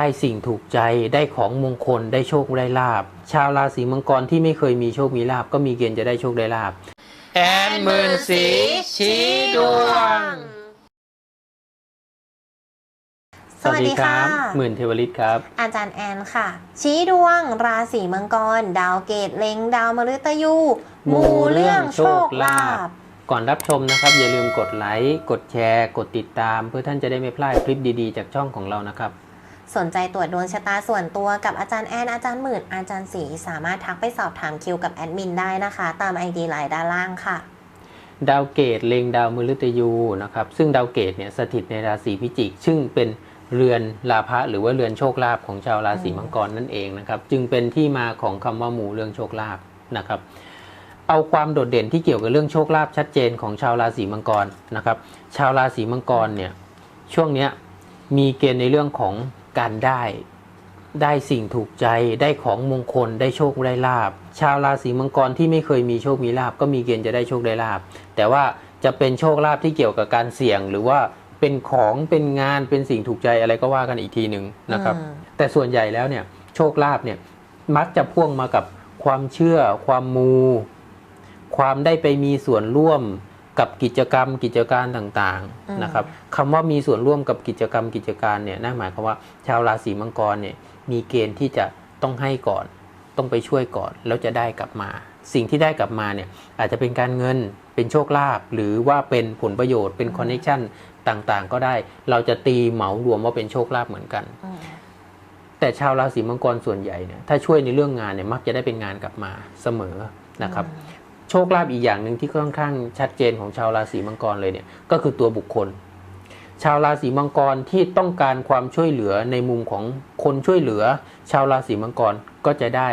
ได้สิ่งถูกใจได้ของมงคลได้โชคได้ลาบ ชาวราศีมังกรที่ไม่เคยมีโชคมีลาบก็มีเกณฑ์จะได้โชคได้ลาบแอนหมื่นสีชี้ดวง สวัสดีค่ะ หมื่นเทวฤทธิ์ครับ อาจารย์แอนค่ะ ชี้ดวง ราศีมังกร ดาวเกตเล็งดาวมฤตยูหมู่เรื่องโชคลาภภก่อนรับชมนะครับ อย่าลืมกดไลค์ กดแชร์ กดติดตาม เพื่อท่านจะได้ไม่พลาดคลิปดีๆ จากช่องของเรานะครับ สนใจตรวจดวงชะตาส่วนตัวกับอาจารย์แอนอาจารย์หมื่นอาจารย์สีสามารถทักไปสอบถามคิวกับแอดมินได้นะคะ ตามไอดีไลน์ด้านล่างค่ะ ดาวเกตเล็งดาวมฤตยูนะครับซึ่งดาวเกตเนี่ยสถิตในราศีพิจิก ซึ่งเป็นเรือนลาภะหรือว่าเรือนโชคลาภของชาวราศีมังกรนั่นเองนะครับจึงเป็นที่มาของคำว่าหมู่เรื่องโชคลาภนะครับเอาความโดดเด่นที่เกี่ยวกับเรื่องโชคลาภชัดเจนของชาวราศีมังกรนะครับชาวราศีมังกรเนี่ยช่วงเนี้ยมีเกณฑ์ในเรื่องของ การได้ ได้สิ่งถูกใจได้ของมงคลได้โชคได้ลาบ ชาวราศีมังกรที่ไม่เคยมีโชคมีลาบก็มีเกณฑ์จะได้โชคได้ลาบ แต่ว่าจะเป็นโชคลาภที่เกี่ยวกับการเสี่ยงหรือว่าเป็นของเป็นงานเป็นสิ่งถูกใจอะไรก็ว่ากันอีกทีหนึ่งนะครับอืมแต่ส่วนใหญ่แล้วเนี่ยโชคลาภเนี่ยมักจะพ่วงมากับความเชื่อ ความมู ความได้ไปมีส่วนร่วม กับกิจกรรมกิจการต่างอืมๆนะครับคำว่ามีส่วนร่วมกับกิจกรรมกิจการเนี่ยนั่นหมายความว่าชาวราศีมังกรเนี่ยมีเกณฑ์ที่จะต้องให้ก่อน ต้องไปช่วยก่อนแล้วจะได้กลับมา สิ่งที่ได้กลับมาเนี่ยอาจจะเป็นการเงินเป็นโชคลาภหรือว่าเป็นผลประโยชน์เป็นคอนเนคชั่นต่างๆ ก็ได้เราจะตีเหมารวมว่าเป็นโชคลาภเหมือนกันอืมแต่ชาวราศีมังกรส่วนใหญ่เนี่ยถ้าช่วยในเรื่องงานเนี่ยมักจะได้เป็นงานกลับมาเสมอนะครับ โชคลาภอีกอย่างหนึ่งที่ค่อนข้างชัดเจนของชาวราศีมังกรเลยเนี่ยก็คือตัวบุคคล ชาวราศีมังกรที่ต้องการความช่วยเหลือในมุมของคนช่วยเหลือ ชาวราศีมังกรก็จะได้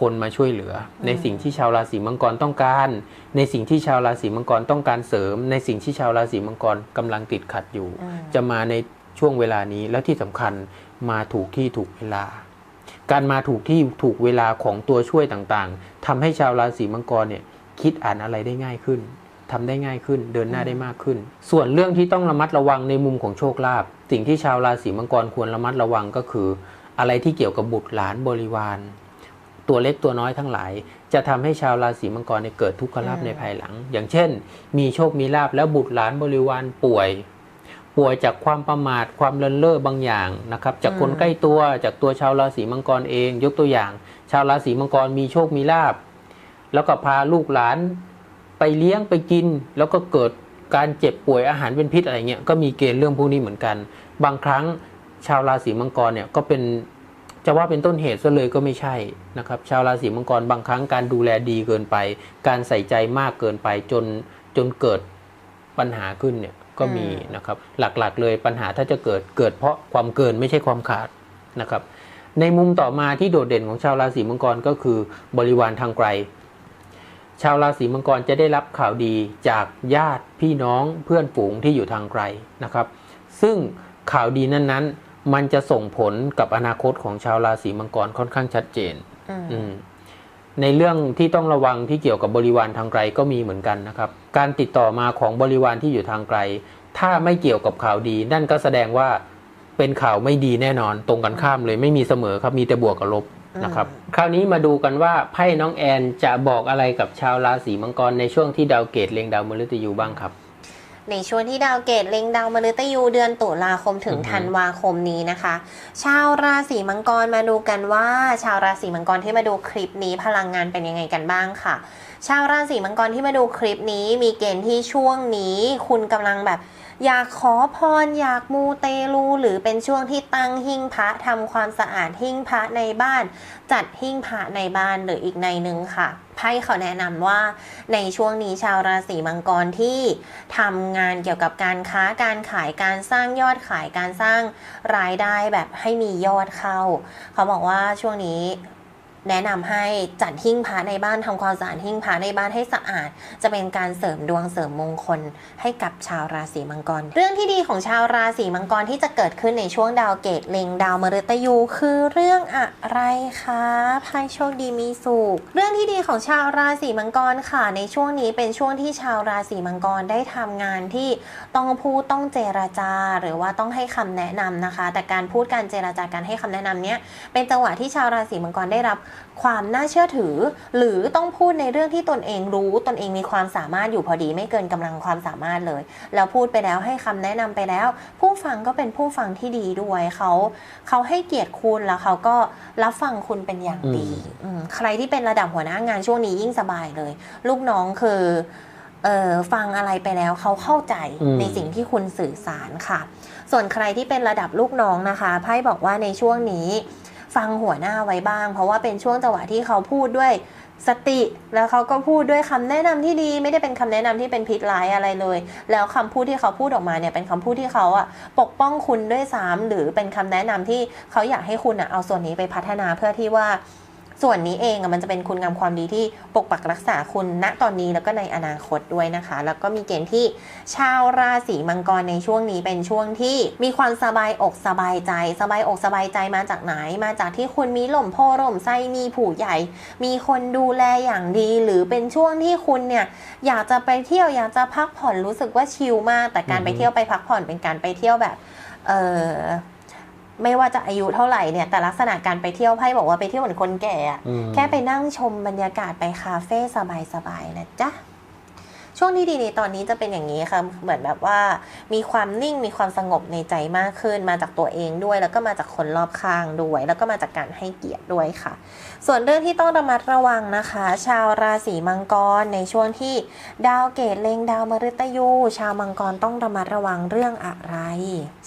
คนมาช่วยเหลือ ในสิ่งที่ชาวราศีมังกรต้องการ ในสิ่งที่ชาวราศีมังกรต้องการเสริม ในสิ่งที่ชาวราศีมังกรกำลังติดขัดอยู่อืมจะมาในช่วงเวลานี้แล้วที่สำคัญมาถูกที่ถูกเวลา การมาถูกที่ถูกเวลาของตัวช่วยต่างๆทำให้ชาวราศีมังกรเนี่ย คิดอ่านอะไรได้ง่ายขึ้นทำได้ง่ายขึ้น เดินหน้าได้มากขึ้น ส่วนเรื่องที่ต้องระมัดระวังในมุมของโชคลาภสิ่งที่ชาวราศีมังกรควรระมัดระวังก็คือ อะไรที่เกี่ยวกับบุตรหลานบริวารตัวเล็กตัวน้อยทั้งหลาย จะทำให้ชาวราศีมังกรเนี่ยเกิดทุกขลาภอืมในภายหลัง อย่างเช่น มีโชคมีลาภแล้วบุตรหลานบริวารป่วย ป่วยจากความประมาทความเลินเล่อบางอย่างนะครับ จากคนอืมใกล้ตัวจากตัวชาวราศีมังกรเอง ยกตัวอย่าง ชาวราศีมังกรมีโชคมีลาภ แล้วก็พาลูกหลานไปเลี้ยงไปกิน แล้วก็เกิดการเจ็บป่วยอาหารเป็นพิษอะไรเงี้ยก็มีเกณฑ์เรื่องพวกนี้เหมือนกัน บางครั้งชาวราศีมังกรเนี่ยก็เป็นจะว่าเป็นต้นเหตุซะเลยก็ไม่ใช่นะครับ ชาวราศีมังกรบางครั้งการดูแลดีเกินไป การใส่ใจมากเกินไปจนจนเกิดปัญหาขึ้นเนี่ยก็มีนะครับ หลักๆเลยปัญหาถ้าจะเกิดเกิดเพราะความเกินไม่ใช่ความขาดนะครับ ในมุมต่อมาที่โดดเด่นของชาวราศีมังกรก็คือบริวารทางไกล ชาวราศีมังกรจะได้รับข่าวดีจากญาติพี่น้องเพื่อนฝูงที่อยู่ทางไกลนะครับ ซึ่งข่าวดีนั้นๆ มันจะส่งผลกับอนาคตของชาวราศีมังกรค่อนข้างชัดเจนอืมอืมในเรื่องที่ต้องระวังที่เกี่ยวกับบริวารทางไกลก็มีเหมือนกันนะครับ การติดต่อมาของบริวารที่อยู่ทางไกล ถ้าไม่เกี่ยวกับข่าวดี นั่นก็แสดงว่าเป็นข่าวไม่ดีแน่นอน ตรงกันข้ามเลยไม่มีเสมอครับมีแต่บวกกับลบ นะครับ คราวนี้มาดูกันว่าไพ่น้องแอนจะบอกอะไรกับชาวราศีมังกรในช่วงที่ดาวเกตเล็งดาวมฤตยูบ้างครับ ในช่วงที่ดาวเกตเล็งดาวมฤตยูเดือนตุลาคมถึงอือฮึธันวาคมนี้นะคะ ชาวราศีมังกรมาดูกันว่า ชาวราศีมังกรที่มาดูคลิปนี้พลังงานเป็นยังไงกันบ้างค่ะ ชาวราศีมังกรที่มาดูคลิปนี้มีเกณฑ์ที่ช่วงนี้ คุณกำลังแบบ อยากขอพรอยากมูเตลูหรือเป็นช่วงที่ตั้งหิ้งพระทำความสะอาดหิ้งพระในบ้าน จัดหิ้งพระในบ้านหรืออีกในหนึ่งค่ะไพ่เขาแนะนำว่าในช่วงนี้ชาวราศีมังกรที่ทำงานเกี่ยวกับการค้าการขายการสร้างยอดขายการสร้างรายได้แบบให้มียอดเข้า เขาบอกว่าช่วงนี้ แนะนำให้จัดหิ้งพระในบ้านทำความสะอาดหิ้งพระในบ้านให้สะอาด จะเป็นการเสริมดวงเสริมมงคลให้กับชาวราศีมังกร เรื่องที่ดีของชาวราศีมังกรที่จะเกิดขึ้นในช่วงดาวเกตเล็งดาวมฤตยู คือเรื่องอะไรคะพายโชคดีมีสุขเรื่องที่ดีของชาวราศีมังกรค่ะ ในช่วงนี้เป็นช่วงที่ชาวราศีมังกรได้ทำงานที่ต้องพูดต้องเจรจา หรือว่าต้องให้คำแนะนำนะคะ แต่การพูดการเจรจาการให้คำแนะนำเนี้ยเป็นจังหวะที่ชาวราศีมังกรได้รับความน่าเชื่อถือ หรือต้องพูดในเรื่องที่ตนเองรู้ตนเองมีความสามารถอยู่พอดีไม่เกินกำลังความสามารถเลย แล้วพูดไปแล้วให้คำแนะนำไปแล้ว ผู้ฟังก็เป็นผู้ฟังที่ดีด้วยเขาเขาให้เกียรติคุณแล้วเขาก็รับฟังคุณเป็นอย่างดีอืมใครที่เป็นระดับหัวหน้างานช่วงนี้ยิ่งสบายเลย ลูกน้องคือเออฟังอะไรไปแล้วเขาเข้าใจอืมในสิ่งที่คุณสื่อสารค่ะ ส่วนใครที่เป็นระดับลูกน้องนะคะไพ่บอกว่าในช่วงนี้ ฟังหัวหน้าไว้บ้าง เพราะว่าเป็นช่วงจังหวะที่เขาพูดด้วยสติแล้วเขาก็พูดด้วยคำแนะนำที่ดีไม่ได้เป็นคำแนะนำที่เป็นพิษร้ายอะไรเลย แล้วคำพูดที่เขาพูดออกมาเนี่ยเป็นคำพูดที่เขาอะปกป้องคุณด้วยซ้ำหรือเป็นคำแนะนำที่เขาอยากให้คุณอะเอาส่วนนี้ไปพัฒนาเพื่อที่ว่า ส่วนนี้เองมันจะเป็นคุณงามความดีที่ปกปักรักษาคุณณตอนนี้แล้วก็ในอนาคตด้วยนะคะ แล้วก็มีเกณฑ์ที่ชาวราศีมังกรในช่วงนี้เป็นช่วงที่มีความสบายอกสบายใจ สบายอกสบายใจมาจากไหน มาจากที่คุณมีหล่มโพหล่มไส้มีผู้ใหญ่ มีคนดูแลอย่างดี หรือเป็นช่วงที่คุณเนี่ยอยากจะไปเที่ยวอยากจะพักผ่อนรู้สึกว่าชิลมาก แต่การไปเที่ยวไปพักผ่อนเป็นการไปเที่ยวแบบ เออ ไม่ว่าจะอายุเท่าไหร่เนี่ยแต่ลักษณะการไปเที่ยวไพ่บอกว่าไปเที่ยวเหมือนคนแก่อะอืมแค่ไปนั่งชมบรรยากาศไปคาเฟ่สบายๆนะจ๊ะ ช่วงที่ดีในตอนนี้จะเป็นอย่างนี้ค่ะ เหมือนแบบว่ามีความนิ่งมีความสงบในใจมากขึ้น มาจากตัวเองด้วย แล้วก็มาจากคนรอบข้างด้วย แล้วก็มาจากการให้เกียรติด้วยค่ะ ส่วนเรื่องที่ต้องระมัดระวังนะคะ ชาวราศีมังกรในช่วงที่ดาวเกตเล็งดาวมฤตยู ชาวมังกรต้องระมัดระวังเรื่องอะไร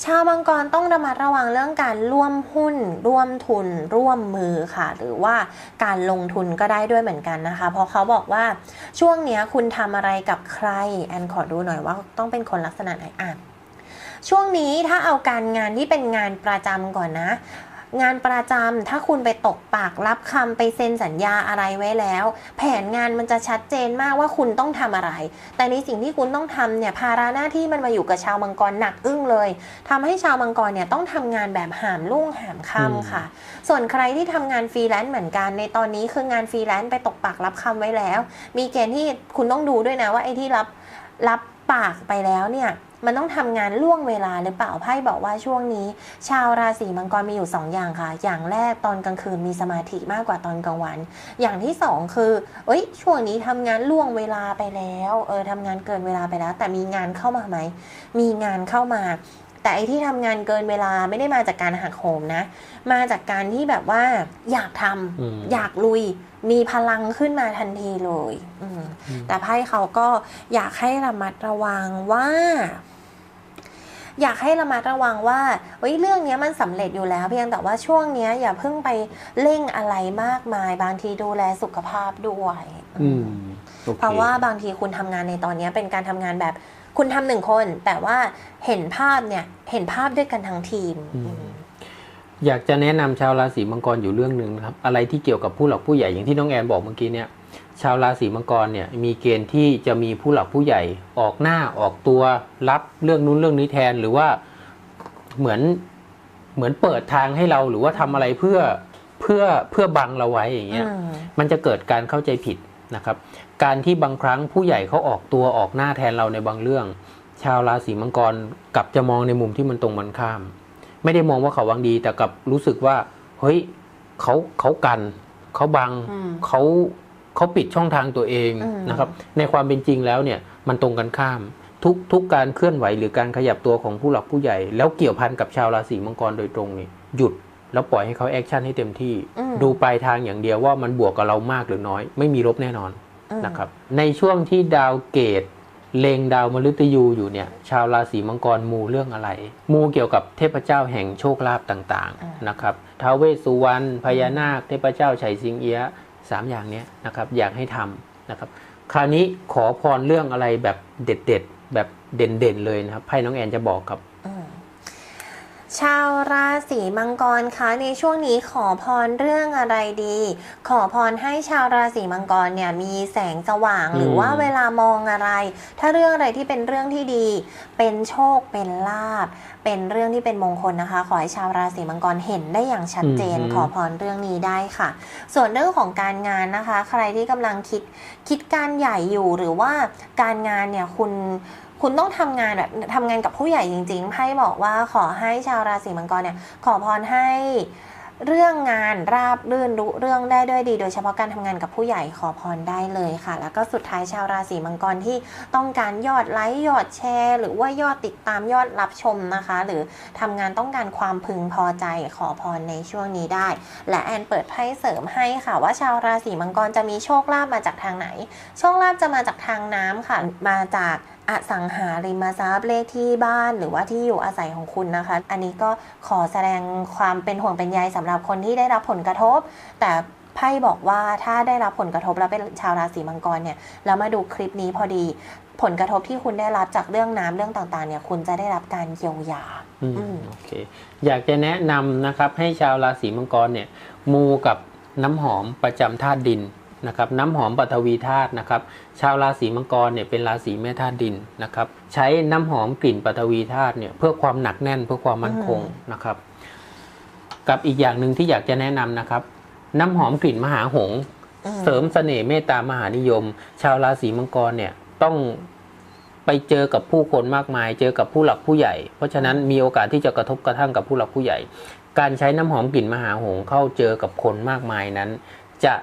ชาวมังกรต้องระมัดระวังเรื่องการร่วมหุ้น ร่วมทุน ร่วมมือค่ะ หรือว่าการลงทุนก็ได้ด้วยเหมือนกันนะคะ เพราะเขาบอกว่าช่วงนี้คุณทำอะไรกับใคร แอนขอดูหน่อยว่าต้องเป็นคนลักษณะไหนอะช่วงนี้ถ้าเอาการงานที่เป็นงานประจำก่อนนะ งานประจำถ้าคุณไปตกปากรับคำไปเซ็นสัญญาอะไรไว้แล้ว แผนงานมันจะชัดเจนมากว่าคุณต้องทำอะไร แต่ในสิ่งที่คุณต้องทำเนี่ยภาระหน้าที่มันมาอยู่กับชาวมังกรหนักอึ้งเลยทำให้ชาวมังกรเนี่ยต้องทำงานแบบหามรุ่งหามค่ำค่ะ ส่วนใครที่ทำงานฟรีแลนซ์เหมือนกัน ในตอนนี้คืองานฟรีแลนซ์ไปตกปากรับคำไว้แล้ว มีเกณฑ์ที่คุณต้องดูด้วยนะว่าไอ้ที่รับรับปากไปแล้วเนี่ย มันต้องทำงานล่วงเวลาหรือเปล่าไพ่บอกว่าช่วงนี้ ชาวราศีมังกรมีอยู่ 2 อย่างค่ะ อย่างแรกตอนกลางคืนมีสมาธิมากกว่าตอนกลางวัน อย่างที่สองคือ เอ้ย ช่วงนี้ทำงานล่วงเวลาไปแล้ว เออทำงานเกินเวลาไปแล้ว แต่มีงานเข้ามาไหม มีงานเข้ามา แต่ไอที่ทำงานเกินเวลาไม่ได้มาจากการหักโหมนะ มาจากการที่แบบว่าอยากทำอืมอยากลุย มีพลังขึ้นมาทันทีเลยอืมอืมแต่ไพ่เขาก็อยากให้ระมัดระวังว่าอยากให้ระมัดระวังว่าเฮ้ยเรื่องเนี้ยมันสำเร็จอยู่แล้ว เพียงแต่ว่าช่วงเนี้ย อย่าเพิ่งไปเร่งอะไรมากมาย บางทีดูแลสุขภาพด้วยอืมโอคเพราะว่าบางทีคุณทำงานในตอนเนี้ยเป็นการทำงานแบบ คุณทำหนึ่งคน แต่ว่าเห็นภาพเนี่ยเห็นภาพด้วยกันทั้งทีมอืมอืมอยากจะแนะนำชาวราศีมังกรอยู่เรื่องหนึ่งนะครับ อะไรที่เกี่ยวกับผู้หลักผู้ใหญ่อย่างที่น้องแอนบอกเมื่อกี้เนี่ยชาวราศีมังกรเนี่ยมีเกณฑ์ที่จะมีผู้หลักผู้ใหญ่ออกหน้าออกตัวรับเรื่องนู้นเรื่องนี้แทนหรือว่าเหมือนเหมือนเปิดทางให้เราหรือว่าทำอะไรเพื่อเพื่อเพื่อบังเราไว้อย่างเงี้ยอืมมันจะเกิดการเข้าใจผิด นะครับ การที่บางครั้งผู้ใหญ่เขาออกตัวออกหน้าแทนเราในบางเรื่อง ชาวราศีมังกรกลับจะมองในมุมที่มันตรงมันข้าม ไม่ได้มองว่าเขาหวังดี แต่กลับรู้สึกว่า เฮ้ยเขาเขากันเขาบังอืมเขาเขาปิดช่องทางตัวเองอืมนะครับ ในความเป็นจริงแล้วเนี่ยมันตรงกันข้าม ทุกทุกการเคลื่อนไหวหรือการขยับตัวของผู้หลักผู้ใหญ่ แล้วเกี่ยวพันกับชาวราศีมังกรโดยตรงนี่หยุด แล้วปล่อยให้เขาแอคชั่นให้เต็มที่อืมดูปลายทางอย่างเดียวว่ามันบวกกับเรามากหรือน้อย ไม่มีลบแน่นอนอืมนะครับ ในช่วงที่ดาวเกตเลงดาวมฤตยูอยู่เนี่ย ชาวราศีมังกรมูเรื่องอะไร มูเกี่ยวกับเทพเจ้าแห่งโชคลาภต่างอืมๆนะครับท้าวเวสสุวรรณพญานาค เทพเจ้าไฉสิงเอียะสามอย่างเนี้ยนะครับ อยากให้ทำนะครับ คราวนี้ขอพรเรื่องอะไรแบบเด็ด ๆ แบบเด่นๆเลยนะครับไพ่น้องแอนจะบอกครับอืม ชาวราศีมังกรคะในช่วงนี้ขอพรเรื่องอะไรดี ขอพรให้ชาวราศีมังกรเนี่ยมีแสงสว่างอืมหรือว่าเวลามองอะไร ถ้าเรื่องอะไรที่เป็นเรื่องที่ดี เป็นโชคเป็นลาบเป็นเรื่องที่เป็นมงคลนะคะ ขอให้ชาวราศีมังกรเห็นได้อย่างชัดเจนขอพรเรื่องนี้ได้ค่ะ ส่วนเรื่องของการงานนะคะ ใครที่กำลังคิดคิดการใหญ่อยู่หรือว่าการงานเนี่ยคุณคุณต้องทำงานแบบทำงานกับผู้ใหญ่จริงๆไพ่บอกว่าขอให้ชาวราศีมังกรเนี่ยขอพรให้ เรื่องงานราบรื่นรู้เรื่องได้ด้วยดี โดยเฉพาะการทำงานกับผู้ใหญ่ขอพรได้เลยค่ะ แล้วก็สุดท้ายชาวราศีมังกรที่ต้องการยอดไลค์ยอดแชร์ หรือว่ายอดติดตามยอดรับชมนะคะ หรือทำงานต้องการความพึงพอใจขอพรในช่วงนี้ได้ และแอนเปิดไพ่เสริมให้ค่ะ ว่าชาวราศีมังกรจะมีโชคลาภมาจากทางไหน โชคลาภจะมาจากทางน้ำค่ะมาจาก อสังหาริมทรัพย์เลขที่บ้านหรือว่าที่อยู่อาศัยของคุณนะคะ อันนี้ก็ขอแสดงความเป็นห่วงเป็นใยสำหรับคนที่ได้รับผลกระทบ แต่ไพ่บอกว่าถ้าได้รับผลกระทบแล้วเป็นชาวราศีมังกรเนี่ยแล้วมาดูคลิปนี้พอดี ผลกระทบที่คุณได้รับจากเรื่องน้ำเรื่องต่างๆ เนี่ย คุณจะได้รับการเยียวยาอืมอืมโอเค อยากจะแนะนำนะครับให้ชาวราศีมังกรเนี่ย มูกับน้ำหอมประจำธาตุดิน นะครับน้ำหอมปฐวีธาตุนะครับ ชาวราศีมังกรเนี่ยเป็นราศีแม่ธาตุดินนะครับ ใช้น้ำหอมกลิ่นปฐวีธาตุเนี่ยเพื่อความหนักแน่นเพื่อความมั่นคงนะครับ กับอีกอย่างหนึ่งที่อยากจะแนะนำนะครับ น้ำหอมกลิ่นมหาหงส์อืมเสริมเสน่ห์เมตตามหานิยม ชาวราศีมังกรเนี่ยต้องไปเจอกับผู้คนมากมาย เจอกับผู้หลักผู้ใหญ่ เพราะฉะนั้นมีโอกาสที่จะกระทบกระทั่งกับผู้หลักผู้ใหญ่ การใช้น้ำหอมกลิ่นมหาหงส์เข้าเจอกับคนมากมายนั้น จะ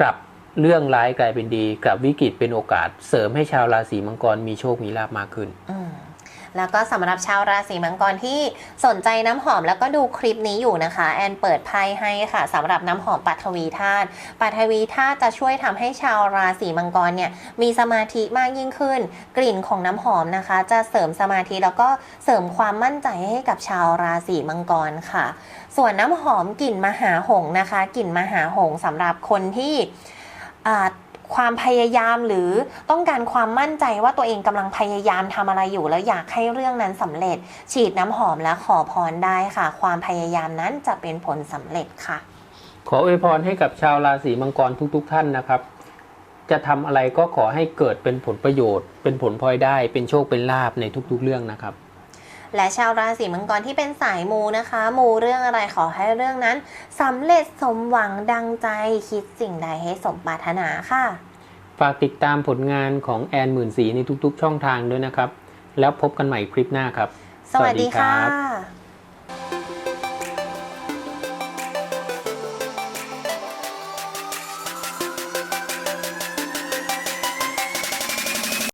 กลับเรื่องร้ายกลายเป็นดี กลับวิกฤตเป็นโอกาส เสริมให้ชาวราศีมังกรมีโชคมีลาภมากขึ้นอื แล้วก็สำหรับชาวราศีมังกรที่สนใจน้ำหอมแล้วก็ดูคลิปนี้อยู่นะคะ แอนเปิดไพ่ให้ค่ะสำหรับน้ำหอมปัทวีธาตุปัทวีธาตุจะช่วยทำให้ชาวราศีมังกรเนี่ยมีสมาธิมากยิ่งขึ้น กลิ่นของน้ำหอมนะคะ จะเสริมสมาธิแล้วก็เสริมความมั่นใจให้กับชาวราศีมังกรค่ะ ส่วนน้ำหอมกลิ่นมหาหงนะคะ กลิ่นมหาหงสำหรับคนที่อ่า ความพยายามหรือต้องการความมั่นใจว่าตัวเองกำลังพยายามทำอะไรอยู่ แล้วอยากให้เรื่องนั้นสำเร็จ ฉีดน้ำหอมและขอพรได้ค่ะ ความพยายามนั้นจะเป็นผลสำเร็จค่ะ ขออวยพรให้กับชาวราศีมังกรทุกๆท่านนะครับ จะทำอะไรก็ขอให้เกิดเป็นผลประโยชน์ เป็นผลพลอยได้ เป็นโชคเป็นลาภในทุกๆเรื่องนะครับ และชาวราศีมังกรที่เป็นสายมูนะคะ มูเรื่องอะไรขอให้เรื่องนั้นสำเร็จสมหวังดังใจคิดสิ่งใดให้สมปรารถนาค่ะ ฝากติดตามผลงานของแอนหมื่นสีในทุกๆ ช่องทางด้วยนะครับ แล้วพบกันใหม่คลิปหน้าครับ สวัสดีสวัสดีครัค่ะบ